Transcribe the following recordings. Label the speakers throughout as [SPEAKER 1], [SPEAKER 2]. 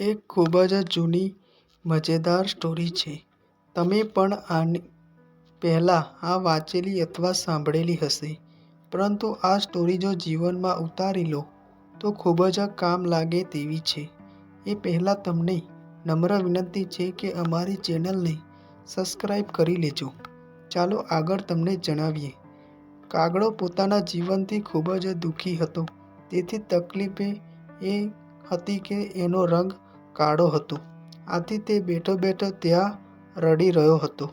[SPEAKER 1] એક ખૂબ જ જૂની, મજેદાર સ્ટોરી છે. તમે પણ આની પહેલાં આ વાંચેલી અથવા સાંભળેલી હશે. પરંતુ આ સ્ટોરી જો જીવનમાં ઉતારી લો, તો ખૂબ જ કામ લાગે તેવી છે. એ પહેલાં તમને નમ્ર વિનંતી છે કે અમારી ચેનલને સબસ્ક્રાઈબ કરી લેજો. ચાલો આગળ તમને જણાવીએ. કાગડો પોતાના જીવનથી ખૂબ જ દુઃખી હતો. તેથી તકલીફ એ હતી કે એનો રંગ કાળો હતો. આથી તે બેઠો બેઠો ત્યાં રડી રહ્યો હતો.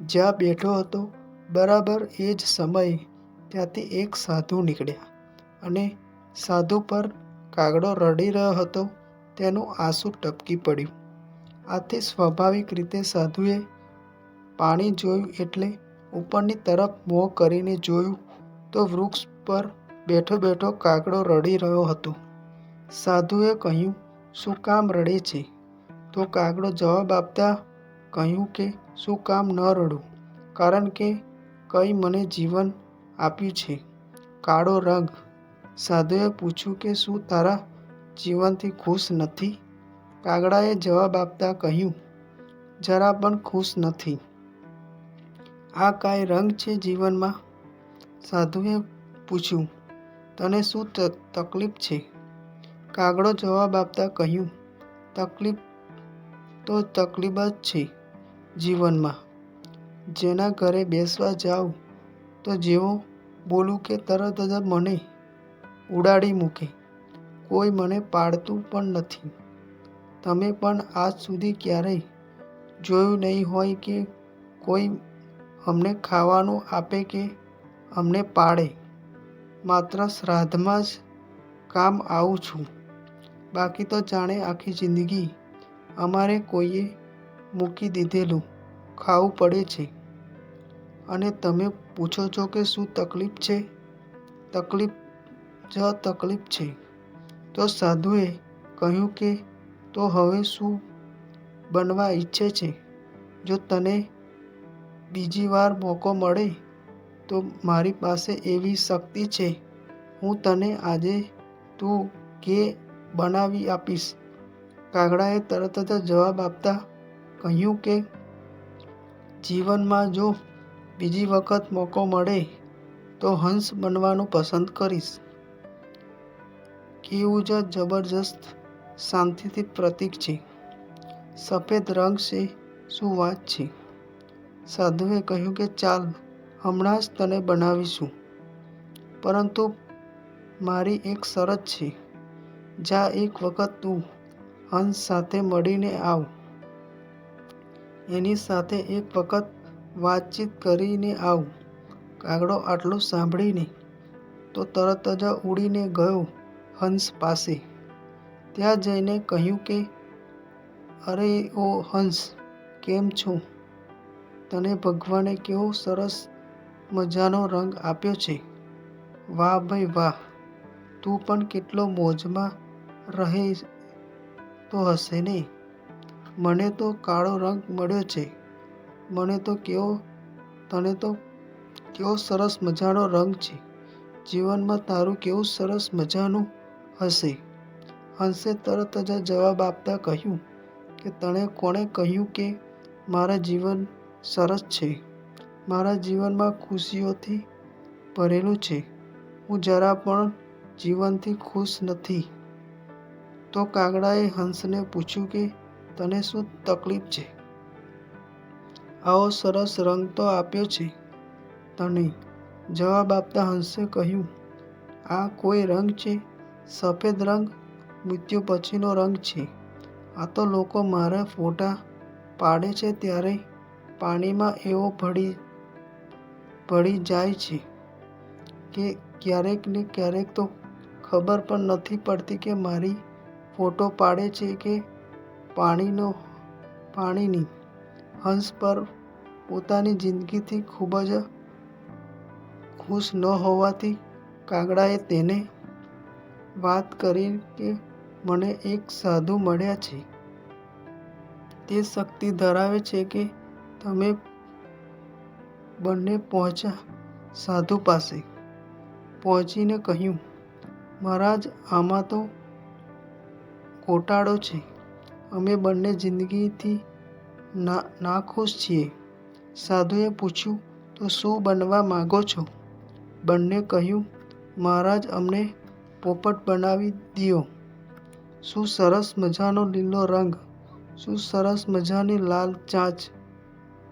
[SPEAKER 1] જ્યાં બેઠો હતો, બરાબર એ જ સમયે ત્યાંથી એક સાધુ નીકળ્યા અને સાધુ પર કાગડો રડી રહ્યો હતો, તેનું આંસુ ટપકી પડ્યું. આથી સ્વાભાવિક રીતે સાધુએ પાણી જોયું એટલે ઉપરની તરફ મોં કરીને જોયું તો વૃક્ષ પર બેઠો બેઠો કાગડો રડી રહ્યો હતો. સાધુએ કહ્યું શું કામ રડે છે? તો કાગડો જવાબ આપતા કહ્યું કે, શું કામ ન રડું કારણ કે કંઈ મને જીવન આપ્યું છે કાળો રંગ. સાધુએ પૂછ્યું કે, શું તારા જીવનથી ખુશ નથી? કાગડાએ જવાબ આપતા કહ્યું, જરા પણ ખુશ નથી. આ કાંઈ રંગ છે જીવનમાં? સાધુએ પૂછ્યું, તને શું તકલીફ છે? કાગડો જવાબ આપતા કહ્યું, તકલીફ તો તકલીફ જ છે જીવનમાં. જેના ઘરે બેસવા જાઉં તો જેવો બોલું કે તરત જ મને ઉડાડી મૂકે. કોઈ મને પાડતું પણ નથી. તમે પણ આજ સુધી ક્યારેય જોયું નહીં હોય કે કોઈ અમને ખાવાનું આપે કે અમને પાડે માત્ર શ્રાદ્ધમાં જ કામ આવું છું. બાકી તો જાણે આખી જિંદગી અમારે કોઈએ મૂકી દીધેલું, ખાવું પડે છે. અને તમે પૂછો છો કે શું તકલીફ છે? તકલીફ, જ તકલીફ છે. તો સાધુએ કહ્યું કે, તો હવે શું બનવા ઈચ્છે છે? જો તને બીજી વાર મોકો મળે, તો મારી પાસે એવી શક્તિ છે હું તને આજે તું કે બનાવી આપીશ. કાગડાએ તરત જ જવાબ આપતા કહ્યું કે, જીવનમાં જો બીજી વખત મોકો મળે, તો હંસ બનવાનું પસંદ કરીશ. કેવું જ જબરજસ્ત શાંતિથી પ્રતીક છે. સફેદ રંગ છે, શું વાત છે? સાધુએ કહ્યું કે, ચાલ, હમણાં જ તને બનાવીશું. પરંતુ મારી એક શરત છે. જા એક વખત તું હંસ સાથે મળીને આવ. એની સાથે એક વખત વાતચીત કરીને આવ. કાગડો આટલું સાંભળીને તો તરત જ ઉડીને ગયો હંસ પાસે. ત્યાં જઈને કહ્યું કે, અરે ઓ હંસ, કેમ છો? તને ભગવાને કેવો સરસ મજાનો રંગ આપ્યો છે. વાહ ભાઈ વાહ. તું પણ કેટલો મોજમાં રહેતો હશે ને? મને તો કાળો રંગ મળ્યો છે. મને તો કેવો, તને તો કેવો સરસ મજાનો રંગ છે. જીવનમાં તારું કેવું સરસ મજાનું હશે. હંસે તરત જ જવાબ આપતા કહ્યું કે તણે કોણે કહ્યું કે મારા જીવન સરસ છે? મારા જીવનમાં ખુશીઓથી ભરેલું છે. હું જરા પણ જીવનથી ખુશ નથી. તો કાગડાએ હંસને પૂછ્યું કે, તને શું તકલીફ છે? આવો સરસ રંગ તો આપ્યો છે તને. જવાબ આપતા હંસે કહ્યું, આ કોઈ રંગ છે? સફેદ રંગ મૃત્યુ પછીનો રંગ છે. આ તો લોકો મારા ફોટા પાડે છે ત્યારે પાણીમાં એવો ભળી ભળી જાય છે કે ક્યારેક ને ક્યારેક તો ખબર પણ નથી પડતી કે મારી ફોટો પાડે છે કે પાણીનો, પાણીની. હંસ પર પોતાની જિંદગીથી ખૂબ જ ખુશ ન હોવાથી કાગડાએ તેને વાત કરી કે મને એક સાધુ મળ્યા છે. તે શક્તિ ધરાવે છે કે તમે બંને પહોંચ્યા સાધુ પાસે. પહોંચીને કહ્યું, મહારાજ, આમાં તો ગોટાળો છે. અમે બંને જિંદગીથી ના, નાખુશ છીએ. સાધુએ પૂછ્યું, તો શું બનવા માગો છો? બંને કહ્યું, મહારાજ, અમને પોપટ બનાવી દ્યો. શું સરસ મજાનો લીલો રંગ, શું સરસ મજાની લાલ ચાંચ.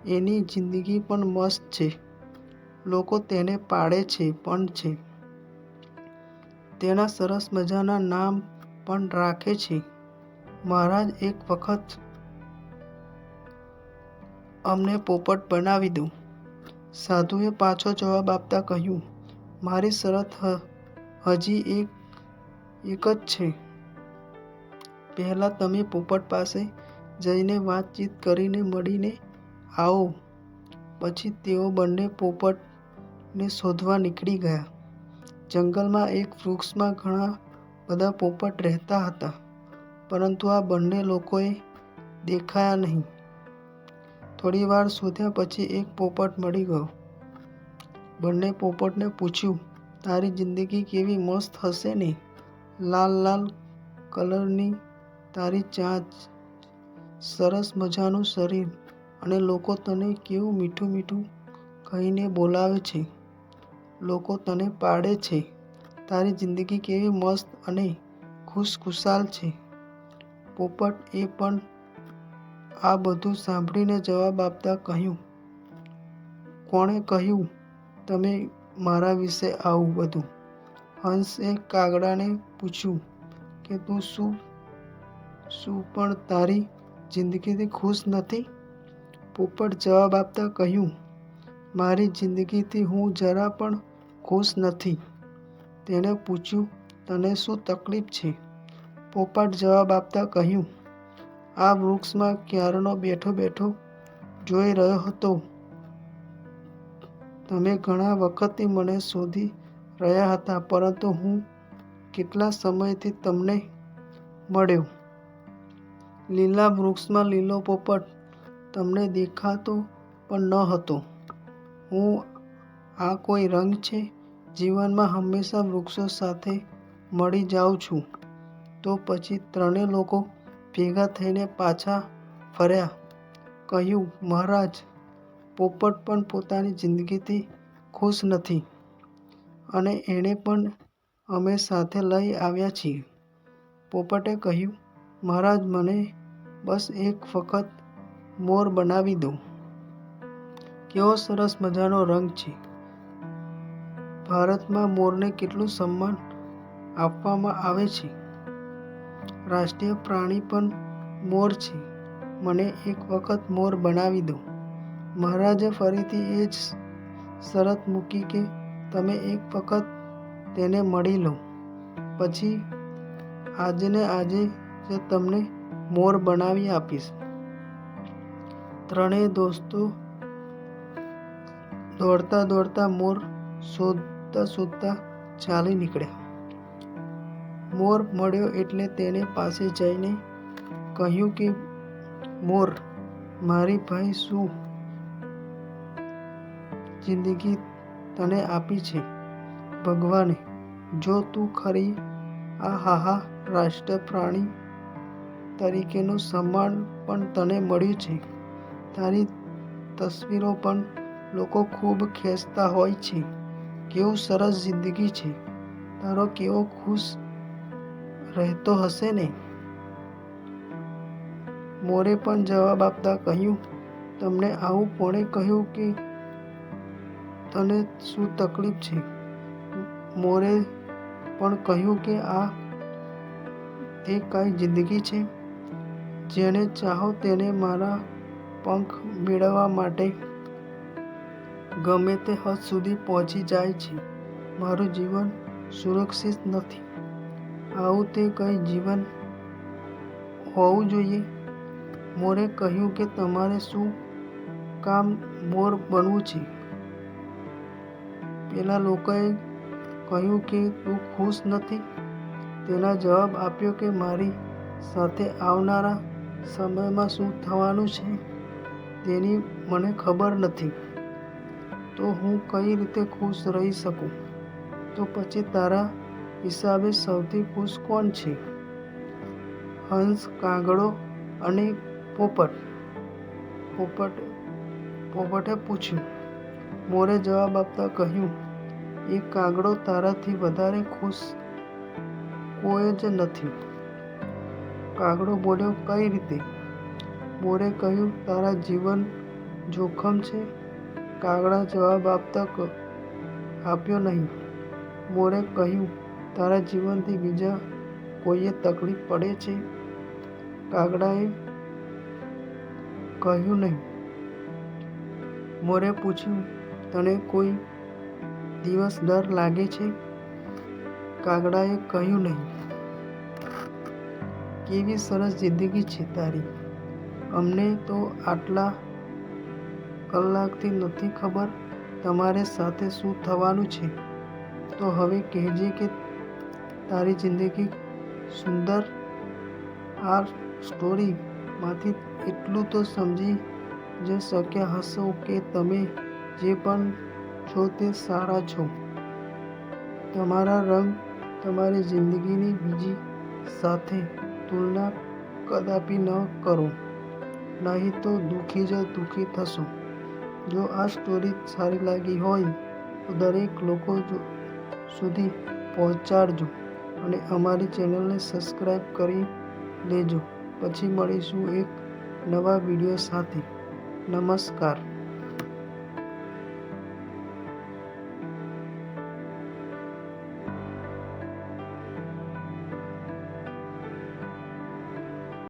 [SPEAKER 1] એની જિંદગી પણ મસ્ત છે. લોકો તેને પાડે છે, પણ છે. તેના સરસ મજાના નામ પણ રાખે છે. મહારાજ, એક વખત અમને પોપટ બનાવી દો. સાધુએ પાછો જવાબ આપતા કહ્યું, મારી શરત હજી એક એક જ છે. પહેલાં તમે પોપટ પાસે જઈને વાતચીત કરીને મળીને આવો. પછી તેઓ બંને પોપટને શોધવા નીકળી ગયા. જંગલમાં એક વૃક્ષમાં ઘણા બધા પોપટ રહેતા હતા, પરંતુ આ બંને લોકોએ દેખાયા નહીં. થોડી વાર શોધ્યા પછી એક પોપટ મળી ગયો. બંને પોપટને પૂછ્યું, તારી જિંદગી કેવી મસ્ત હશે ને? લાલ લાલ કલરની તારી ચાંચ. સરસ મજાનું શરીર અને લોકો તને કેવું મીઠું મીઠું કહીને બોલાવે છે. લોકો તને પાડે છે. તારી જિંદગી કેવી મસ્ત અને ખુશખુશાલ છે. પોપટ એ પણ આ બધું સાંભળીને જવાબ આપતા કહ્યું, કોણે કહ્યું, તમે મારા વિશે આવું બધું? હંસે કાગડાને પૂછ્યું, કે તું શું શું પણ તારી જિંદગીથી ખુશ નથી? પોપટ જવાબ આપતા કહ્યું, મારી જિંદગીથી હું જરા પણ ખુશ નથી. તેણે પૂછ્યું, તને શું તકલીફ છે? પોપટ જવાબ આપતા કહ્યું, આ વૃક્ષમાં ક્યારનો બેઠો બેઠો જોઈ રહ્યો હતો. તમે ઘણા વખતથી મને શોધી રહ્યા હતા, પરંતુ હું કેટલા સમયથી તમને મળ્યો? લીલા વૃક્ષમાં લીલો પોપટ તમને દેખાતો પણ ન હતો. હું આ કોઈ રંગ છે? જીવનમાં હંમેશા વૃક્ષો સાથે મળી જાઉં છું. તો પછી ત્રણેય લોકો ભેગા થઈને પાછા ફર્યા. કહ્યું, મહારાજ, પોપટ પણ પોતાની જિંદગીથી ખુશ નથી અને એણે પણ અમે સાથે લઈ આવ્યા છીએ. પોપટે કહ્યું, મહારાજ, મને બસ એક વખત મોર બનાવી દો. કેવો સરસ મજાનો રંગ છે. ભારતમાં મોરને કેટલું સન્માન આપવામાં આવે છે? રાષ્ટ્રીય પ્રાણી પણ મોર છે. મને એક વખત મોર બનાવી દો. મહારાજે ફરીથી એ જ શરત મૂકી કે તમે એક વખત તેને મળી લો. પછી આજને આજે જ તમને મોર બનાવી આપીશ. ત્રણેય દોસ્તો દોડતા દોડતા મોર શોધતા શોધતા ચાલી નીકળ્યા. મોર મળ્યો એટલે તેને પાસે જઈને કહ્યું કે, મોર, મારી ભાઈ શું? જિંદગી તને આપી છે. ભગવાને, જો તું ખરી આ હાહા રાષ્ટ્ર પ્રાણી તરીકેનું સન્માન પણ તને મળ્યું છે. તારી તસવીરો પણ લોકો ખૂબ ખેંચતા હોય છે. કેવું સરસ જિંદગી છે. તારો કેવો ખુશ રહેતો હશે ને? મોરે પણ જવાબ આપતા કહ્યું, તમને આવું કોણે કહ્યું કે તને શું તકલીફ છે? મોરે પણ કહ્યું કે, આ તે કાંઈ જિંદગી છે. જેને ચાહો તેને મારા પંખ મેળવવા માટે ગમે તે હદ સુધી પહોંચી જાય છે. મારું જીવન સુરક્ષિત નથી. આવું તે કંઈ જીવન હોવું જોઈએ. મોરે કહ્યું કે તમારે શું કામ મોર બનવું છે? પેલા લોકોએ કહ્યું કે તું ખુશ નથી. તેના જવાબ આપ્યો કે મારી સાથે આવનારા સમયમાં શું થવાનું છે તેની મને ખબર નથી. તો હું કઈ રીતે ખુશ રહી શકું? તો પછી તારા હિસાબે સૌથી ખુશ કોણ છે? હંસ, કાગડો અને પોપટ? પોપટ, પોપટે પૂછ્યું. મોરે જવાબ આપતા કહ્યું, એ કાગડો તારાથી વધારે ખુશ કોઈ જ નથી. કાગડો બોલ્યો, કઈ રીતે? મોરે કહ્યું, તારા જીવન જોખમ છે. કાગડા જવાબ આપતા આપ્યો નહીં. મોરે કહ્યું, તારા જીવનથી બીજા કોઈએ તકલીફ પડે છે? કાગડાએ કહ્યું નહીં. મોરે પૂછ્યું, તને કોઈ દિવસ ડર લાગે છે? કાગડાએ કહ્યું નહીં. કેવી સરસ જિંદગી છે તારી. અમને તો આટલા કલાકથી નથી ખબર તમારે સાથે શું થવાનું છે. તો હવે કહેજે કે તારી જિંદગી સુંદર આ સ્ટોરીમાંથી એટલું તો સમજી જ શક્યા હશો કે તમે જે પણ છો તે સારા છો. તમારા રંગ તમારી જિંદગીની બીજી સાથે તુલના કદાપી ન કરો. નહીં તો દુઃખી જ દુઃખી થશો. જો આ સ્ટોરી સારી લાગી હોય, તો દરેક લોકો સુધી પહોંચાડજો અને અમારી ચેનલને સબસ્ક્રાઈબ કરી લેજો. પછી મળીશું એક નવા વીડિયો સાથે. નમસ્કાર.